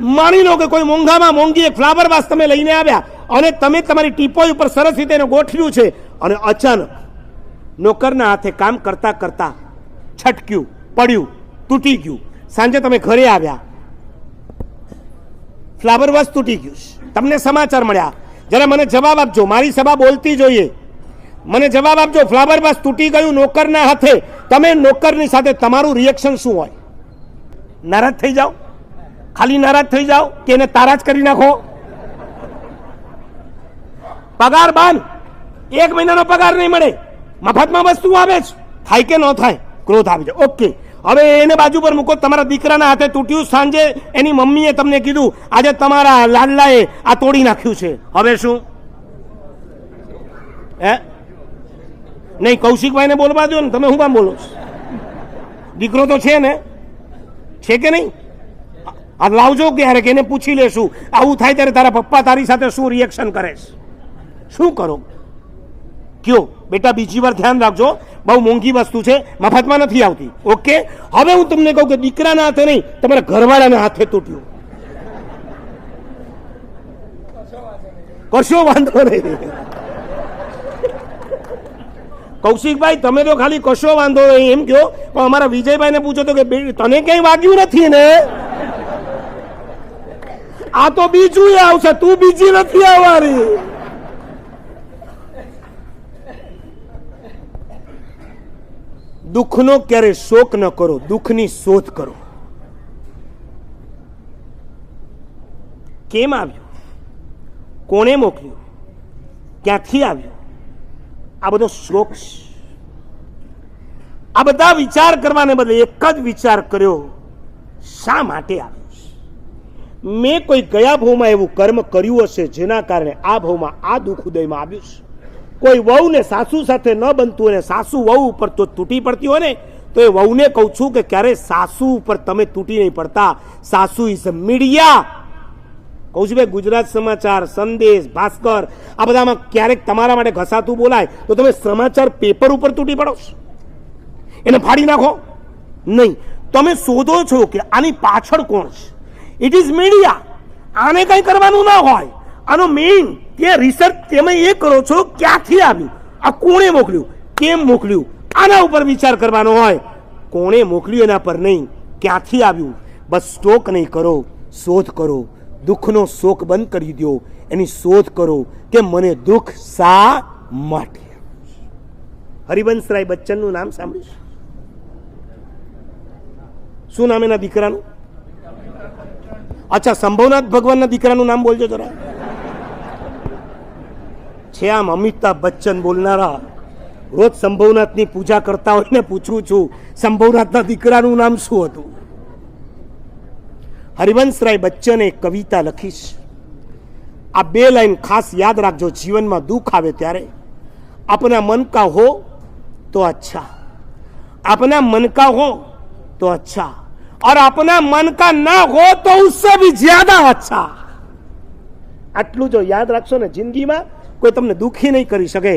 માની લો કે કોઈ મોંઘામાં મોંઘી એક ફ્લાવર વાસ તમે લઈને આવ્યા અને તમે તમારી ટીપોઈ ઉપર સરસ રીતે એને ગોઠવ્યું છે અને અચાનક નોકરના હાથે કામ કરતા કરતા છટક્યું, પડ્યું, તૂટી ગયું. સાંજે તમે ઘરે આવ્યા. ફ્લાવર વાસ તૂટી ગયું. તમને સમાચાર મળ્યા. જરા મને જવાબ આપજો. મારી સભા બોલતી જોઈએ. મને જવાબ આપજો. ફ્લાવર વાસ તૂટી ગયું નોકરના હાથે. તમે નોકરની સાથે તમારું રિએક્શન શું હોય? નારાજ થઈ જાઓ. ખાલી નારાજ થઈ જાઓ કે એને તારાજ કરી નાખો. પગાર બંધ એક મહિનાનો પગાર નહીં મળે. મફતમાં વસ્તુ આવે જ. થાય કે ન થાય, ક્રોધ આવી જાય. ઓકે હવે એને બાજુ પર મૂકો. તમારા દીકરાના હાથે તૂટ્યું સાંજે એની મમ્મીએ તમને કીધું, આજે તમારા લાલલાએ આ તોડી નાખ્યું છે. હવે શું? હે? નહીં, કૌશિકભાઈને બોલવા દો ને. તમે હું કામ બોલો? દીકરો તો છે ને? છે કે નહીં? આ લાવજો ક્યારેક, એને પૂછી લેશું. આવું થાય ત્યારે તારા પપ્પા તારી સાથે શું રિએક્શન કરે શું કરો? કયો? બેટા, બીજી વાર ધ્યાન રાખજો. બહુ મોંઘી વસ્તુ છે, મફતમાં નથી આવતી. ઓકે? હવે હું તમને કહું કે દીકરાના હાથે નહીં, તમારા ઘરવાળાના હાથે તૂટ્યું. કશો વાંધો નહીં. કૌશિકભાઈ, તમે તો ખાલી કશો વાંધો નહીં, એમ કહો પણ અમારા વિજયભાઈને પૂછો તો કે તને ક્યાંય વાગ્યું નથી ને આ તો બીજું આવશે, તું બીજી નથી આવવાની. દુઃખનો ક્યારે શોક ન કરો, દુઃખની શોધ કરો. કેમ આવ્યું? કોણે મોકલ્યું? ક્યાંથી આવ્યું? આ બધો શોક આ બધા વિચાર કરવાને બદલે એક જ વિચાર કર્યો, શા માટે આવ્યું? મેં કોઈ ગયા ભાવમાં એવું કર્મ કર્યું હશે જેના કારણે આ ભાવમાં આ દુઃખ ઉદયમાં આવ્યું છે. કોઈ વહુને સાસુ સાથે ન બનતું અને સાસુ વહુ ઉપર તો તૂટી પડતી હોય ને, તો એ વહુને કહું છું કે ક્યારે સાસુ ઉપર તમે તૂટી નહીં પડતા. સાસુ ઇઝ મીડિયા કહું છું ભાઈ, ગુજરાત સમાચાર, સંદેશ, ભાસ્કર, આ બધામાં ક્યારેક તમારા માટે ઘસાતું બોલાય, તો તમે સમાચાર પેપર ઉપર તૂટી પડો એને ફાડી નાખો. નહીં. તમે શોધો છો કે આની પાછળ કોણ છે? ઇટ ઇઝ મીડિયા આને કંઈ કરવાનું ના હોય. આનો મેઇન કે રિસર્ચ તમે એ કરો છો, ક્યાંથી આવ્યું? આ કોણે મોકલ્યું? કેમ મોકલ્યું? આના ઉપર વિચાર કરવાનો હોય. કોણે મોકલ્યું એના પર નહીં? ક્યાંથી આવ્યું? બસ સ્ટોક નહીં કરો, શોધ કરો. દુઃખનો શોક બંધ કરી દો એની શોધ કરો કે મને દુઃખ શા માટે? હરિવંશરાય બચ્ચનનું નામ સાંભળ્યું? શું નામ એના દીકરાનું? અચ્છા, સંભવનાથ ભગવાનના દીકરાનું નામ બોલજો જરા. છે આમ અમિતાભ બચ્ચન બોલનારા, રોજ સંભવનાથની પૂજા કરતા હોય ને પૂછું છું, સંભવનાથના દીકરાનું નામ શું હતું? હરિવંશરાય બચ્ચને કવિતા લખીશ. આ બે લાઈન ખાસ યાદ રાખજો, જીવનમાં દુઃખ આવે ત્યારે. આપના મન કા હો તો અચ્છા. આપના મન કા હો તો અચ્છા. और अपना मन का ना हो तो उससे भी ज्यादा अच्छा આટલું જો યાદ રાખશો ને જિંદગીમાં કોઈ તમને દુઃખી નહીં કરી શકે